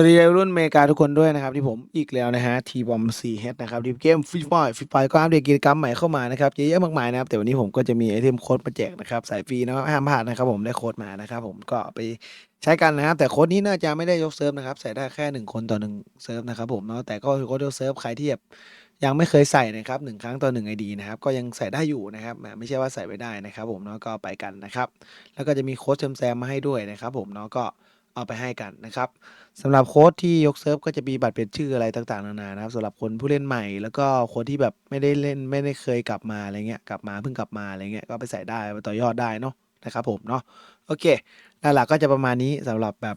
วัสดีรุ่นอเมริกาทุกคนด้วยนะครับที่ผมอีกแล้วนะฮะทีบอมซีเฮดนะครับที่เกมฟรีไฟฟรีไฟก็อัปเดตกิจกรรมใหม่เข้ามานะครับเยอะแยะมากมายนะครับแต่วันนี้ผมก็จะมีไอเทมโค้ดมาแจกนะครับสายฟรีนะครับห้ามพลาดนะครับผมได้โค้ดมานะครับผมก็ไปใช้กันนะครับแต่โค้ดนี้น่าจะไม่ได้ยกเซิร์ฟนะครับใส่ได้แค่หนึ่งคนต่อหนึ่งเซิร์ฟนะครับผมเนาะแต่ก็โค้ดยกเซิร์ฟใครที่แบบยังไม่เคยใส่นะครับหนึ่งครั้งต่อหนึ่งไอดีนะครับก็ยังใส่ได้อยู่นะครับไม่ใช่ว่าใส่ไม่ได้นะครับผมเนาะก็ไปกันนะครับแล้วก็จะมีโค้ดแซมมาให้ด้วยนะครับผมเนาะก็ เอาไปให้กันนะครับสำหรับโค้ดที่ยกเซิร์ฟก็จะมีบัตรเปลี่ยนชื่ออะไรต่างๆนานานะครับสำหรับคนผู้เล่นใหม่ แล้วก็คนที่แบบไม่ได้เล่นไม่ได้เคยกลับมาอะไรเงี้ยกลับมาเพิ่งกลับมาอะไรเงี้ยก็ไปใส่ได้ไปต่อยอดได้เนาะนะครับผมเนาะโอเคหลักๆก็จะประมาณนี้สำหรับแบบ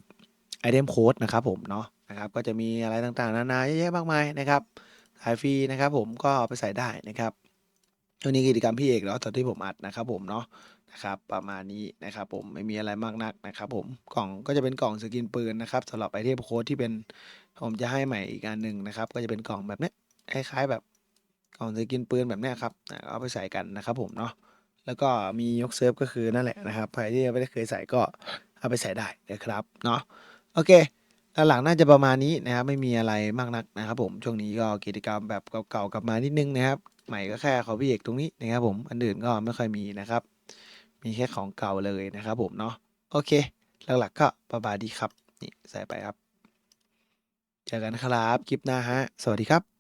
ไอเทมโค้ดนะครับผมเนาะนะครับก็จะมีอะไรต่างๆนานาเยอะแยะมากมายนะครับขายฟรีนะครับผมก็เอาไปใส่ได้นะครับ ช่วงนี้กิจกรรมพี่เอกเนาะตอนที่ผมอัดนะครับผมเนาะนะครับประมาณนี้นะครับผมไม่มีอะไรมากนักนะครับผมกล่องก็จะเป็นกล่องสกินปืนนะครับสำหรับไอเทมโค้ดที่เป็นผมจะให้ใหม่อีกอันหนึ่งนะครับ ก็จะเป็นกล่องแบบนี้คล้ายๆแบบกล่องสกินปืนแบบนี้ครับเอาไปใส่กันนะครับผมเนาะแล้วก็มียกเซิร์ฟก็คือนั่นแหละนะครับใครที่ยังไม่ได้เคยใส่ก็เอาไปใส่ได้นะครับเนาะโอเค หลังๆน่าจะประมาณนี้นะครับไม่มีอะไรมากนักนะครับ ผมช่วงนี้ก็กิจกรรมแบบเก่าๆกลับมานิดนึงนะครับ ใหม่ก็แค่ขอพี่เอกตรงนี้นะครับ ผมอันอื่นก็ไม่ค่อยมีนะครับ มีแค่ของเก่าเลยนะครับ ผมเนาะโอเค หลักๆก็ประมาณนี้ครับนี่ใส่ไปครับเจอกันครับคลิปหน้าฮะสวัสดีครับ